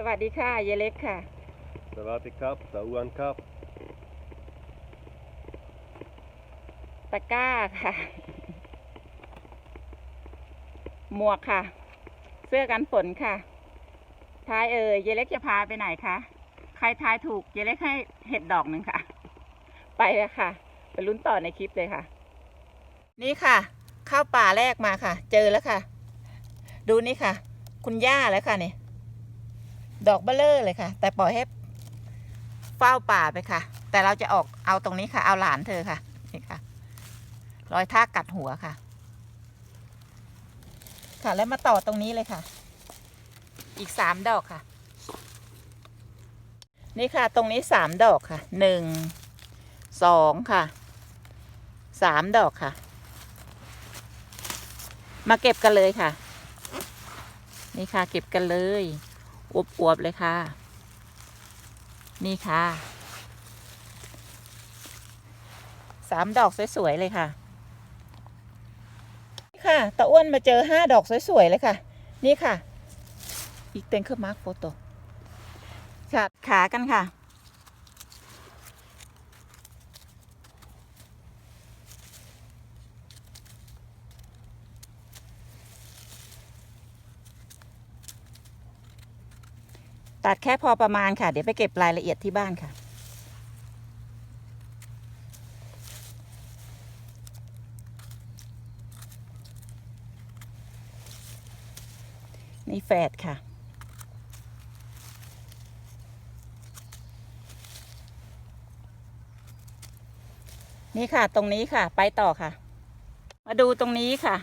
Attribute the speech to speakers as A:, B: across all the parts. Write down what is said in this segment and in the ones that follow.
A: สวัสดีค่ะเยเล็กค่ะ
B: สวัสดีครับตาอ้วนครับ
A: ตะกร้าค่ะ หมวกค่ะ เสื้อกันฝนค่ะ ทายเอ่ยเยเล็กจะพาไปไหนคะ ใครทายถูกเยเล็กให้เห็ดดอกหนึ่งค่ะ ไปเลยค่ะ ไปลุ้นต่อในคลิปเลยค่ะ นี่ค่ะเข้าป่าแรกมาค่ะ เจอแล้วค่ะ ดูนี่ค่ะ คุณย่าแล้วค่ะเนี่ย ดอกเบลเลอร์เลยค่ะ แต่ปล่อยให้เฝ้าป่าไปค่ะ แต่เราจะออกเอาตรงนี้ค่ะ เอาหลานเธอค่ะนี่ค่ะ รอยท่ากัดหัวค่ะ ค่ะแล้วมาต่อตรงนี้เลยค่ะ อีกสามดอกค่ะ นี่ค่ะ ตรงนี้สามดอกค่ะหนึ่งสองค่ะสามดอกค่ะ มาเก็บกันเลยค่ะ นี่ค่ะ เก็บกันเลย อวบๆเลยค่ะ นี่ค่ะ สามดอกสวยๆเลยค่ะนี่ค่ะตะอ้วนมาเจอห้าดอกสวยๆเลยค่ะ นี่ค่ะ อีกเต็งเครื่องมาร์กโฟโต้ค่ะขากันค่ะ ตัดแค่พอประมาณค่ะ เดี๋ยวไปเก็บรายละเอียดที่บ้านค่ะ นี่แฝดค่ะ นี่ค่ะตรงนี้ค่ะ ไปต่อค่ะ มาดูตรงนี้ค่ะ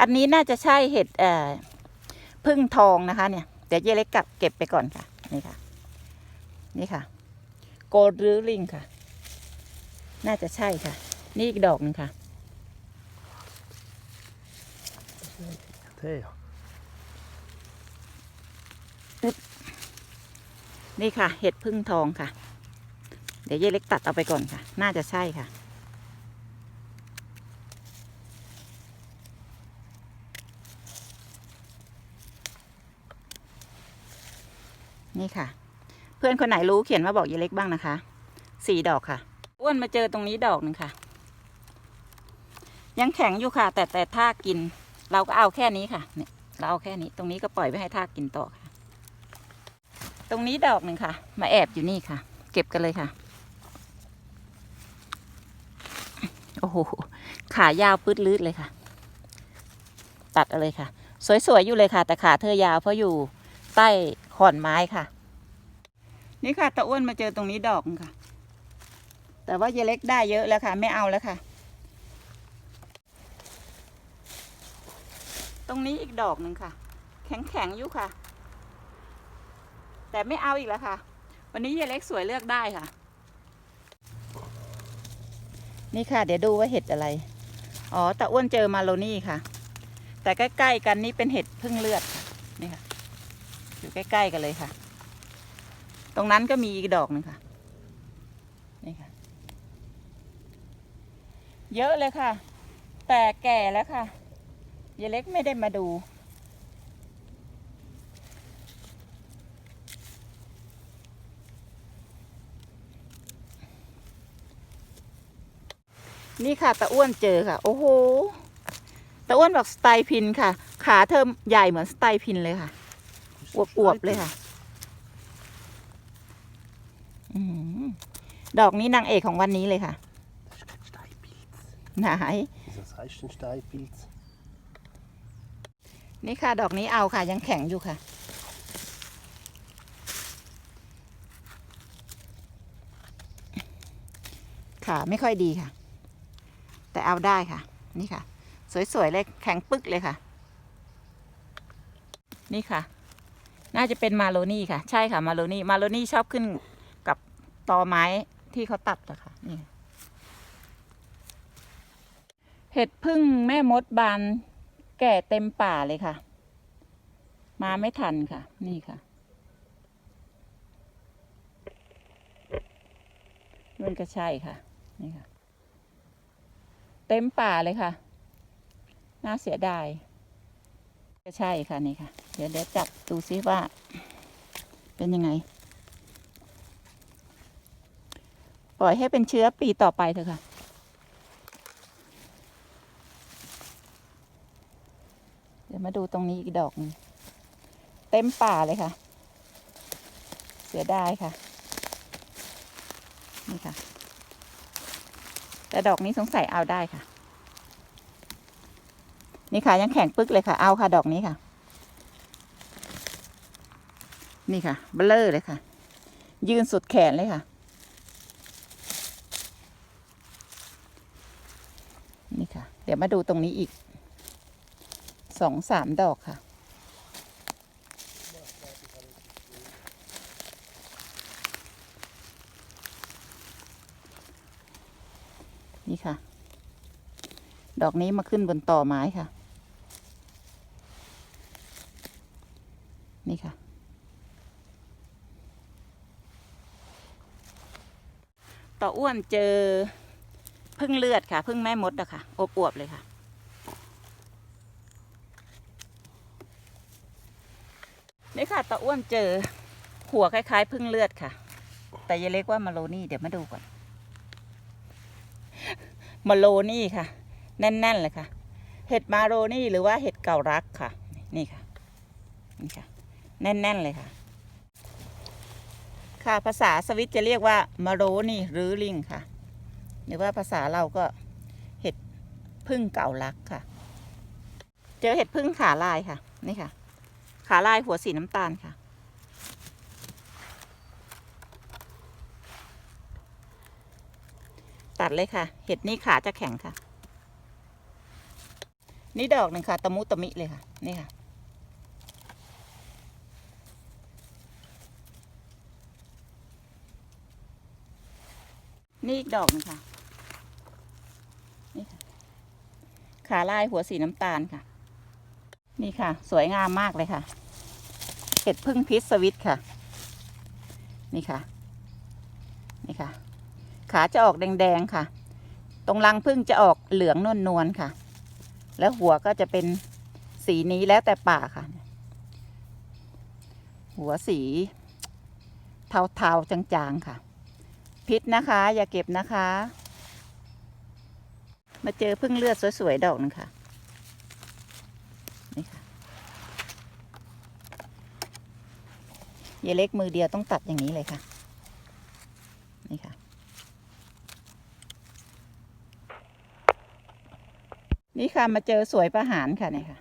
A: อันนี้น่าจะใช่เห็ดเอ่อ พึ่งทองนะคะเนี่ยเดี๋ยวเยเล็กกลับเก็บไปก่อนค่ะนี่ค่ะ นี่ค่ะ โกลดือลิงค่ะ น่าจะใช่ค่ะ นี่อีกดอกหนึงค่ะ
B: เท่
A: นี่ค่ะ เห็ดพึ่งทองค่ะ เดี๋ยวเยเล็กตัดเอาไปก่อนค่ะ น่าจะใช่ค่ะ นี่ค่ะ เพื่อนคนไหนรู้เขียนมาบอกเยเล็กบ้างนะคะสี่ดอกค่ะ อ้วนมาเจอตรงนี้ดอกหนึ่งค่ะ ยังแข็งอยู่ค่ะ แต่แต่ถ้ากิน เราก็เอาแค่นี้ค่ะเนี่ยเราเอาแค่นี้ ตรงนี้ก็ปล่อยไว้ให้ท่ากกินต่อค่ะ ตรงนี้ดอกหนึ่งค่ะ มาแอบอยู่นี่ค่ะ เก็บกันเลยค่ะ โอ้โห ขายาวปืดลืดเลยค่ะ ตัดเอาเลยค่ะ สวยๆอยู่เลยค่ะ แต่ขาเธอยาวเพราะอยู่ใต้ ขอนไม้ค่ะ นี่ค่ะตะอ้วนมาเจอตรงนี้ดอกหนึ่งค่ะ แต่ว่าเยเล็กได้เยอะแล้วค่ะ ไม่เอาแล้วค่ะ ตรงนี้อีกดอกหนึ่งค่ะ แข็งๆอยู่ค่ะ แต่ไม่เอาอีกแล้วค่ะ วันนี้เยเล็กสวยเลือกได้ค่ะ นี่ค่ะ เดี๋ยวดูว่าเห็ดอะไร อ๋อตะอ้วนเจอมาโลนี่ค่ะ แต่ใกล้ๆกันนี่เป็นเห็ดพึ่งเลือด อยู่ใกล้ ๆ กันเลยค่ะ ตรงนั้นก็มีอีกดอกหนึ่งค่ะ นี่ค่ะ เยอะเลยค่ะ แต่แก่แล้วค่ะเยเล็กไม่ได้มาดูนี่ค่ะตะอ้วนเจอค่ะ โอ้โหตะอ้วนบอกสไตล์พินค่ะ ขาเธอใหญ่เหมือนสไตล์พินเลยค่ะ อวบๆเลยค่ะอืมดอกนี้นางเอกของวันนี้เลยค่ะ
B: Das ist kein Steinpilz.
A: ไหน
B: Das heißt ein Steinpilz.
A: นี่ค่ะ ดอกนี้เอาค่ะ ยังแข็งอยู่ค่ะ ค่ะ ไม่ค่อยดีค่ะ แต่เอาได้ค่ะ นี่ค่ะ สวยๆเลย แข็งปึ๊กเลยค่ะ นี่ค่ะ น่าจะเป็นมาโลนี่ค่ะ ใช่ค่ะมาโลนี่มาโลนี่ชอบขึ้นกับตอไม้ที่เขาตัดอะค่ะนี่เห็ดพึ่งแม่มดบานแก่เต็มป่าเลยค่ะ มาไม่ทันค่ะ นี่ค่ะมันก็ใช่ค่ะนี่ค่ะ เต็มป่าเลยค่ะ น่าเสียดาย ใช่ค่ะนี่ค่ะ เดี๋ยวเดี๋ยวจับดูซิว่า เป็นยังไง ปล่อยให้เป็นเชื้อปีต่อไปเถอะค่ะเดี๋ยวมาดูตรงนี้อีกดอกหนึงเต็มป่าเลยค่ะ เสียดายค่ะ นี่ค่ะ แต่ดอกนี้สงสัยเอาได้ค่ะ นี่ค่ะยังแข็งปึ๊กเลยค่ะ เอาค่ะดอกนี้ค่ะ นี่ค่ะเบลเลอร์เลยค่ะ ยืนสุดแขนเลยค่ะ นี่ค่ะ เดี๋ยวมาดูตรงนี้อีกสองสามดอกค่ะนี่ค่ะ ดอกนี้มาขึ้นบนต่อไม้ค่ะ ต่ อ้วนเจอพึ่งเลือดค่ะพึ่งแม่มดอะค่ะอบอวบเลยค่ะ นี่ค่ะต่ออ้วนเจอหัวคล้ายๆพึ่งเลือดค่ะ แต่อยาเล็กว่ามาโลนี่เดี๋ยวมาดูก่อนมาโลนี่ค่ะ แน่นๆเลยค่ะ เห็ดมาโรนี่หรือว่าเห็ดเก่ารักค่ะ นี่ค่ะนี่ค่ะ แน่นๆเลยค่ะ ค่ะภาษาสวิตจะเรียกว่ามาโรนี่หรือลิงค่ะ หรือว่าภาษาเราก็เห็ดพึ่งเก่ารักค่ะ เจอเห็ดพึ่งขาลายค่ะ นี่ค่ะ ขาลายหัวสีน้ำตาลค่ะ ตัดเลยค่ะ เห็ดนี่ขาจะแข็งค่ะ นี่ดอกหนึ่งค่ะ ตะมุตะมิเลยค่ะ นี่ค่ะ นี่อีกดอกหนึงค่ะ นี่ค่ะ ขาลายหัวสีน้ำตาลค่ะ นี่ค่ะ สวยงามมากเลยค่ะ เห็ดพึ่งพิษสวิตค่ะ นี่ค่ะ นี่ค่ะ ขาจะออกแดงๆค่ะ ตรงรังพึ่งจะออกเหลืองนวลๆค่ะ แล้วหัวก็จะเป็นสีนี้แล้วแต่ป่าค่ะ หัวสีเทาๆจางๆค่ะ พิษนะคะ อย่าเก็บนะคะ มาเจอพึ่งเลือดสวยๆดอกนึงค่ะนี่ค่ะเยเล็กมือเดียวต้องตัดอย่างนี้เลยค่ะ นี่ค่ะ นี่ค่ะมาเจอสวยประหารค่ะนี่ค่ะ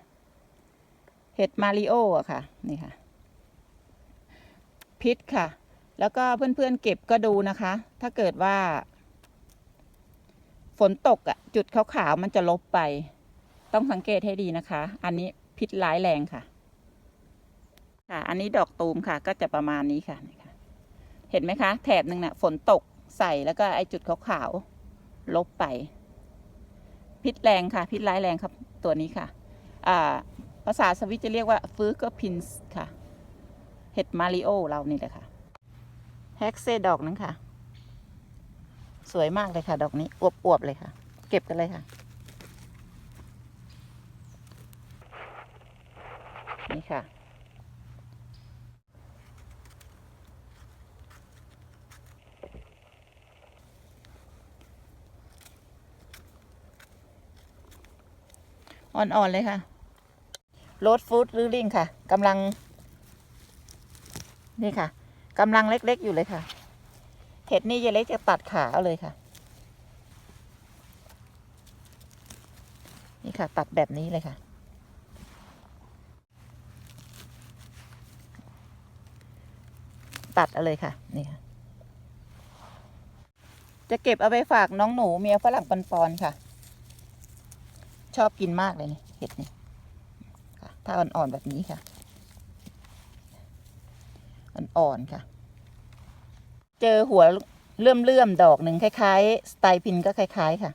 A: เห็ดมาริโออะค่ะ นี่ค่ะ พิษค่ะ แล้วก็เพื่อนๆเก็บก็ดูนะคะ ถ้าเกิดว่า ฝนตกอะ จุดขาวๆมันจะลบไป ต้องสังเกตให้ดีนะคะ อันนี้พิษร้ายแรงค่ะ ค่ะ อันนี้ดอกตูมค่ะ ก็จะประมาณนี้ค่ะคะเห็นไหมคะ แถบหนึ่งน่ะ ฝนตกใส่แล้วก็ไอจุดขาวๆลบไป พิษแรงค่ะ พิษร้ายแรงครับ ตัวนี้ค่ะ อ่า ภาษาสวิตจะเรียกว่าฟิร์กพินส์ค่ะ เห็ดมาริโอเรานี่แหละค่ะ แฮกเซดอกนึงค่ะ สวยมากเลยค่ะ ดอกนี้อวบๆเลยค่ะ เก็บกันเลยค่ะ นี่ค่ะ อ่อน ๆ เลยค่ะโรดฟูดรือลิงค่ะกำลัง นี่ค่ะ กำลังเล็กๆอยู่เลยค่ะ เห็ดนี่ยายเล็กจะตัดขาเอาเลยค่ะ นี่ค่ะ ตัดแบบนี้เลยค่ะ ตัดเอาเลยค่ะ นี่ค่ะ จะเก็บเอาไปฝากน้องหนูเมียฝรั่งปอนๆค่ะ ชอบกินมากเลยนี่เห็ดนี่ค่ะ ถ้าอ่อนๆแบบนี้ค่ะ อ่อนๆค่ะ เจอหัวเลื่อมๆดอกหนึ่งคล้ายๆ สไตล์พินก็คล้าย ๆ ค่ะ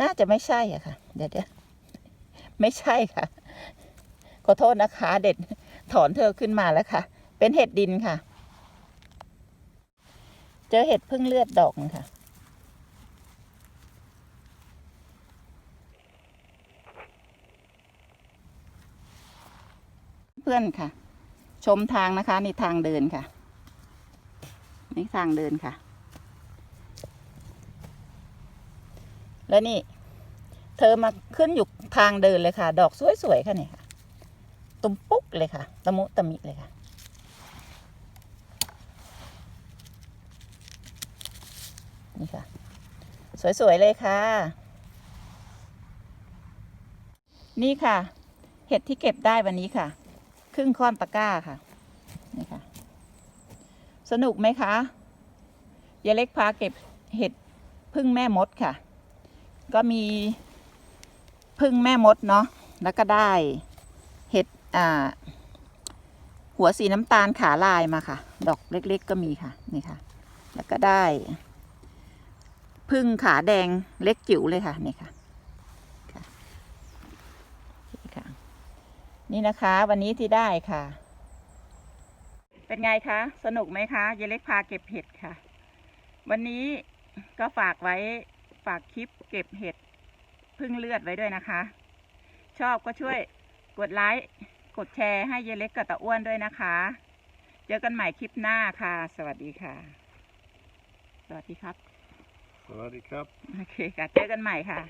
A: น่าจะไม่ใช่อะค่ะ เดี๋ยวเดี๋ยวไม่ใช่ค่ะ ขอโทษนะคะ เด็ดถอนเธอขึ้นมาแล้วค่ะ เป็นเห็ดดินค่ะ เจอเห็ดพึ่งเลือดดอกค่ะ เพื่อนๆค่ะ ชมทางนะคะในทางเดินค่ะนี่ทางเดินค่ะ แล้วนี่ เธอมาขึ้นอยู่ทางเดินเลยค่ะ ดอกสวยๆค่ะเนี่ยค่ะ ตุมปุ๊กเลยค่ะ ตะมุตะมิเลยค่ะนี่ค่ะ สวย ๆ เลยค่ะ นี่ค่ะ เห็ดที่เก็บได้วันนี้ค่ะ ครึ่งค่อนตะกร้าค่ะนี่ค่ะ สนุกไหมคะยายเล็กพาเก็บเห็ดพึ่งแม่มดค่ะ ก็มีพึ่งแม่มดเนาะแล้วก็ได้เห็ดอ่า หัวสีน้ำตาลขาลายมาค่ะ ดอกเล็ก ๆ ก็มีค่ะนี่ค่ะ แล้วก็ได้พึ่งขาแดงเล็กจิ๋วเลยค่ะนี่ค่ะ นี่นะคะวันนี้ที่ได้ค่ะ เป็นไงคะ สนุกไหมคะยายเล็กพาเก็บเห็ดค่ะ วันนี้ก็ฝากไว้ฝากคลิปเก็บเห็ดพึ่งเลือดไว้ด้วยนะคะ ชอบก็ช่วยกดไลค์กดแชร์ให้ยายเล็กกับตาอ้วนด้วยนะคะ เจอกันใหม่คลิปหน้าค่ะ สวัสดีค่ะ สวัสดีครับ
B: Sawadee krap.
A: โอเคค่ะ เจอกันใหม่ค่ะ